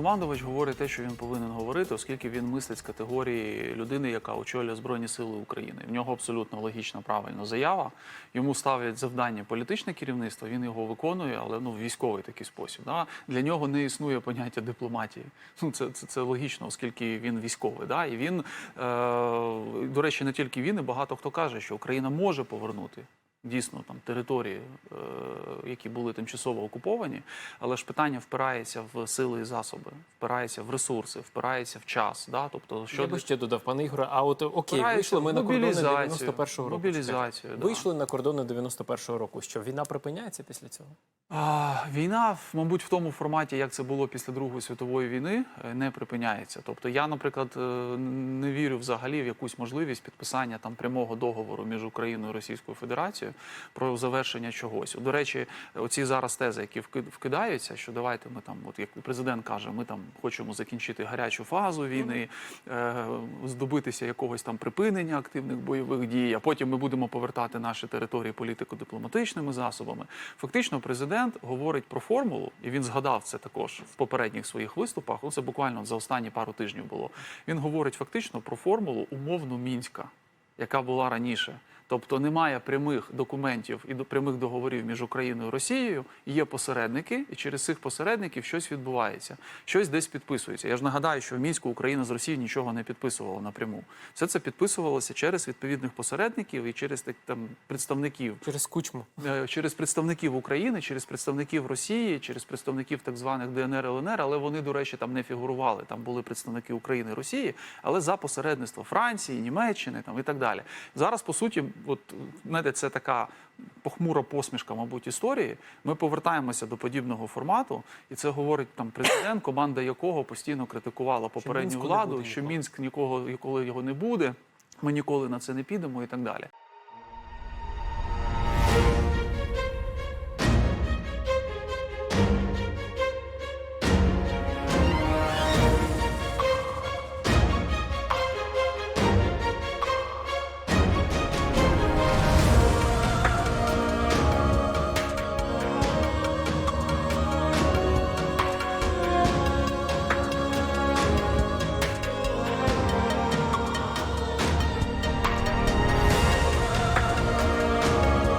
Головнокомандувач говорить те, що він повинен говорити, оскільки він мислить з категорії людини, яка очолює Збройні Сили України. В нього абсолютно логічна, правильна заява. Йому ставлять завдання політичне керівництво, він його виконує, але ну в військовий такий спосіб. Да? Для нього не існує поняття дипломатії. Ну це, це, це логічно, оскільки він військовий. Да? І він, е, до речі, не тільки він, і багато хто каже, що Україна може повернути. Дійсно, там території, е, які були тимчасово окуповані, але ж питання впирається в сили і засоби, впирається в ресурси, впирається в час. Да? Тобто, що Я би ще додав, пане Ігоре, а от окей, вийшли ми на кордони мобілізацію, 91-го року. мобілізацію, да. Вийшли на кордони 91-го року. Що війна припиняється після цього? А, війна, мабуть, в тому форматі, як це було після Другої світової війни, е, не припиняється. Тобто я, наприклад, е, не вірю взагалі в якусь можливість підписання там прямого договору між Україною і Російською Федерацією про завершення чогось. До речі, оці зараз тези, які вкидаються, що давайте ми там, от як президент каже, ми там хочемо закінчити гарячу фазу війни, е, здобитися якогось там припинення активних бойових дій, а потім ми будемо повертати наші території політико-дипломатичними засобами. Фактично, президент говорить про формулу, і він згадав це також в попередніх своїх виступах. Ну, це буквально за останні пару тижнів було. Він говорить фактично про формулу умовно мінська, яка була раніше. Тобто немає прямих документів і прямих договорів між Україною і Росією. Є посередники, і через цих посередників щось відбувається, щось десь підписується. Я ж нагадаю, що в мінську Україна з Росією нічого не підписувала напряму. Все це підписувалося через відповідних посередників і через так, там представників Через кучму. е, через представників України, через представників Росії, через представників так званих ДНР ЛНР, але вони, до речі, там не фігурували. Там були представники України і Росії, але за посередництво Франції, Німеччини там і так далі. Зараз, по суті, от знаєте, це така похмура посмішка, мабуть, історії. Ми повертаємося до подібного формату, і це говорить там президент, команда якого постійно критикувала попередню владу, що. Мінськ нікого ніколи його не буде. Ми ніколи на це не підемо і так далі.